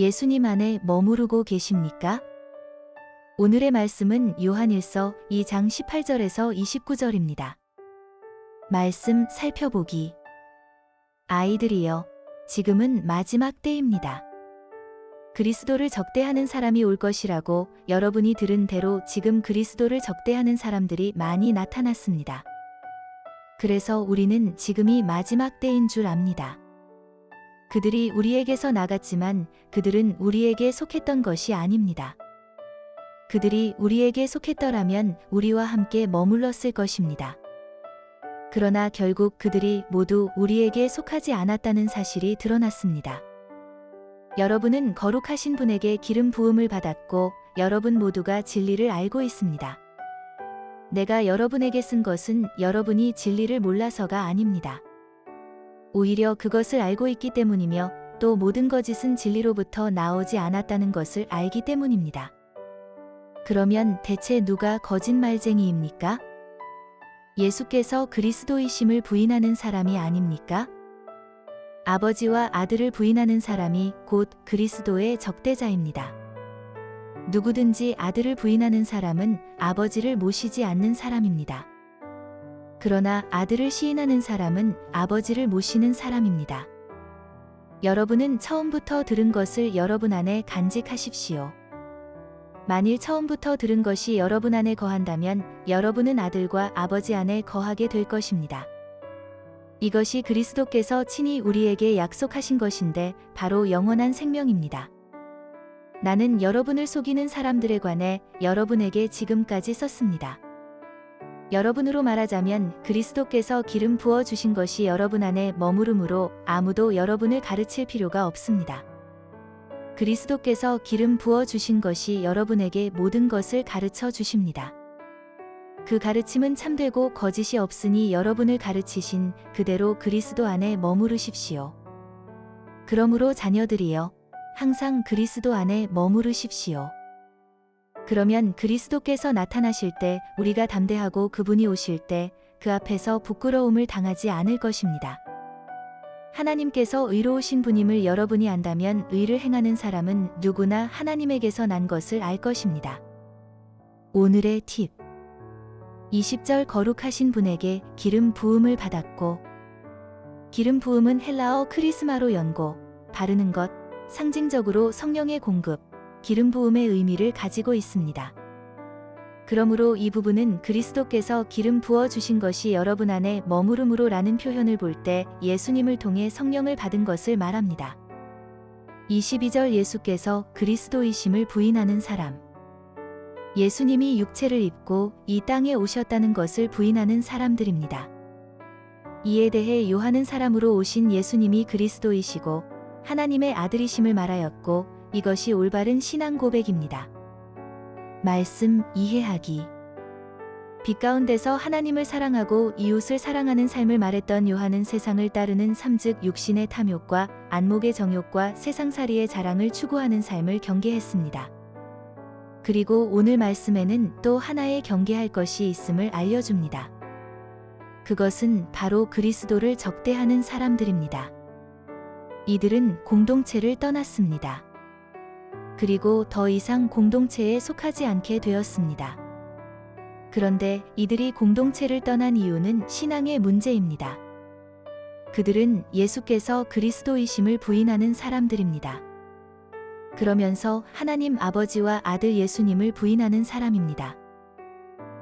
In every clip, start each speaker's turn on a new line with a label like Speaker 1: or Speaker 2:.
Speaker 1: 예수님 안에 머무르고 계십니까? 오늘의 말씀은 요한일서 2장 18절에서 29절입니다. 말씀 살펴보기. 아이들이여, 지금은 마지막 때입니다. 그리스도를 적대하는 사람이 올 것이라고 여러분이 들은 대로 지금 그리스도를 적대하는 사람들이 많이 나타났습니다. 그래서 우리는 지금이 마지막 때인 줄 압니다. 그들이 우리에게서 나갔지만 그들은 우리에게 속했던 것이 아닙니다. 그들이 우리에게 속했더라면 우리와 함께 머물렀을 것입니다. 그러나 결국 그들이 모두 우리에게 속하지 않았다는 사실이 드러났습니다. 여러분은 거룩하신 분에게 기름 부음을 받았고 여러분 모두가 진리를 알고 있습니다. 내가 여러분에게 쓴 것은 여러분이 진리를 몰라서가 아닙니다. 오히려 그것을 알고 있기 때문이며 또 모든 거짓은 진리로부터 나오지 않았다는 것을 알기 때문입니다. 그러면 대체 누가 거짓말쟁이입니까? 예수께서 그리스도이심을 부인하는 사람이 아닙니까? 아버지와 아들을 부인하는 사람이 곧 그리스도의 적대자입니다. 누구든지 아들을 부인하는 사람은 아버지를 모시지 않는 사람입니다. 그러나 아들을 시인하는 사람은 아버지를 모시는 사람입니다. 여러분은 처음부터 들은 것을 여러분 안에 간직하십시오. 만일 처음부터 들은 것이 여러분 안에 거한다면 여러분은 아들과 아버지 안에 거하게 될 것입니다. 이것이 그리스도께서 친히 우리에게 약속하신 것인데 바로 영원한 생명입니다. 나는 여러분을 속이는 사람들에 관해 여러분에게 지금까지 썼습니다. 여러분으로 말하자면 그리스도께서 기름 부어 주신 것이 여러분 안에 머무르므로 아무도 여러분을 가르칠 필요가 없습니다. 그리스도께서 기름 부어 주신 것이 여러분에게 모든 것을 가르쳐 주십니다. 그 가르침은 참되고 거짓이 없으니 여러분을 가르치신 그대로 그리스도 안에 머무르십시오. 그러므로 자녀들이여 항상 그리스도 안에 머무르십시오. 그러면 그리스도께서 나타나실 때 우리가 담대하고 그분이 오실 때 그 앞에서 부끄러움을 당하지 않을 것입니다. 하나님께서 의로우신 분임을 여러분이 안다면 의를 행하는 사람은 누구나 하나님에게서 난 것을 알 것입니다. 오늘의 팁 20절 거룩하신 분에게 기름 부음을 받았고 기름 부음은 헬라어 크리스마로 연고 바르는 것 상징적으로 성령의 공급 기름 부음의 의미를 가지고 있습니다. 그러므로 이 부분은 그리스도께서 기름 부어 주신 것이 여러분 안에 머무름으로 라는 표현을 볼 때 예수님을 통해 성령을 받은 것을 말합니다. 22절 예수께서 그리스도이심을 부인하는 사람. 예수님이 육체를 입고 이 땅에 오셨다는 것을 부인하는 사람들입니다. 이에 대해 요한은 사람으로 오신 예수님이 그리스도이시고 하나님의 아들이심을 말하였고 이것이 올바른 신앙 고백입니다. 말씀 이해하기 빛 가운데서 하나님을 사랑하고 이웃을 사랑하는 삶을 말했던 요한은 세상을 따르는 삼즉 육신의 탐욕과 안목의 정욕과 세상살이의 자랑을 추구하는 삶을 경계했습니다. 그리고 오늘 말씀에는 또 하나의 경계할 것이 있음을 알려줍니다. 그것은 바로 그리스도를 적대하는 사람들입니다. 이들은 공동체를 떠났습니다. 그리고 더 이상 공동체에 속하지 않게 되었습니다. 그런데 이들이 공동체를 떠난 이유는 신앙의 문제입니다. 그들은 예수께서 그리스도이심을 부인하는 사람들입니다. 그러면서 하나님 아버지와 아들 예수님을 부인하는 사람입니다.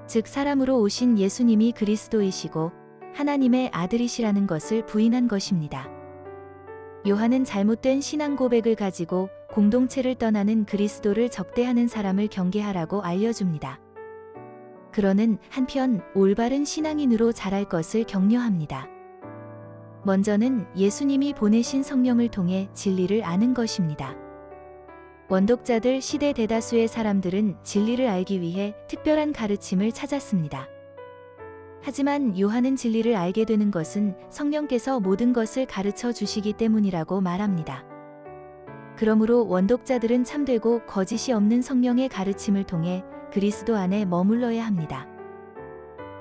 Speaker 1: 즉 사람으로 오신 예수님이 그리스도이시고 하나님의 아들이시라는 것을 부인한 것입니다. 요한은 잘못된 신앙 고백을 가지고 공동체를 떠나는 그리스도를 적대하는 사람을 경계하라고 알려줍니다. 그러는 한편 올바른 신앙인으로 자랄 것을 격려합니다. 먼저는 예수님이 보내신 성령을 통해 진리를 아는 것입니다. 원독자들 시대 대다수의 사람들은 진리를 알기 위해 특별한 가르침을 찾았습니다. 하지만 요한은 진리를 알게 되는 것은 성령께서 모든 것을 가르쳐 주시기 때문이라고 말합니다. 그러므로 원독자들은 참되고 거짓이 없는 성령의 가르침을 통해 그리스도 안에 머물러야 합니다.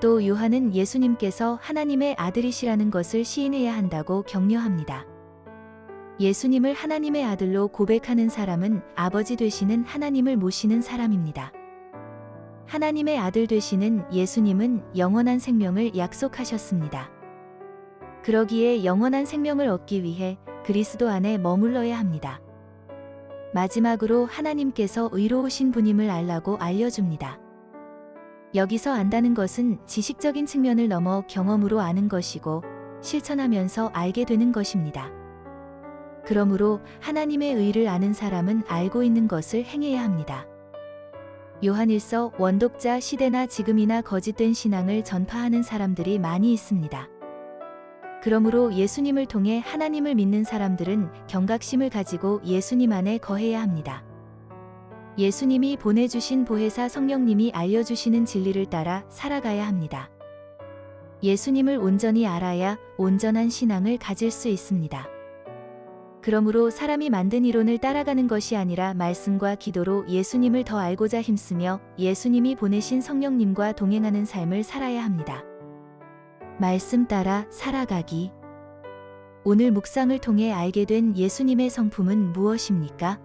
Speaker 1: 또 요한은 예수님께서 하나님의 아들이시라는 것을 시인해야 한다고 격려합니다. 예수님을 하나님의 아들로 고백하는 사람은 아버지 되시는 하나님을 모시는 사람입니다. 하나님의 아들 되시는 예수님은 영원한 생명을 약속하셨습니다. 그러기에 영원한 생명을 얻기 위해 그리스도 안에 머물러야 합니다. 마지막으로 하나님께서 의로우신 분임을 알라고 알려줍니다. 여기서 안다는 것은 지식적인 측면을 넘어 경험으로 아는 것이고 실천하면서 알게 되는 것입니다. 그러므로 하나님의 의를 아는 사람은 알고 있는 것을 행해야 합니다. 요한일서 원독자 시대나 지금이나 거짓된 신앙을 전파하는 사람들이 많이 있습니다. 그러므로 예수님을 통해 하나님을 믿는 사람들은 경각심을 가지고 예수님 안에 거해야 합니다. 예수님이 보내주신 보혜사 성령님이 알려주시는 진리를 따라 살아가야 합니다. 예수님을 온전히 알아야 온전한 신앙을 가질 수 있습니다. 그러므로 사람이 만든 이론을 따라가는 것이 아니라 말씀과 기도로 예수님을 더 알고자 힘쓰며 예수님이 보내신 성령님과 동행하는 삶을 살아야 합니다. 말씀 따라 살아가기. 오늘 묵상을 통해 알게 된 예수님의 성품은 무엇입니까?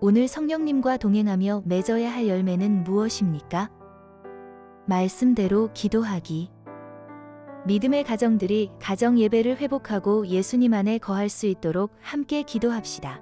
Speaker 1: 오늘 성령님과 동행하며 맺어야 할 열매는 무엇입니까? 말씀대로 기도하기. 믿음의 가정들이 가정 예배를 회복하고 예수님 안에 거할 수 있도록 함께 기도합시다.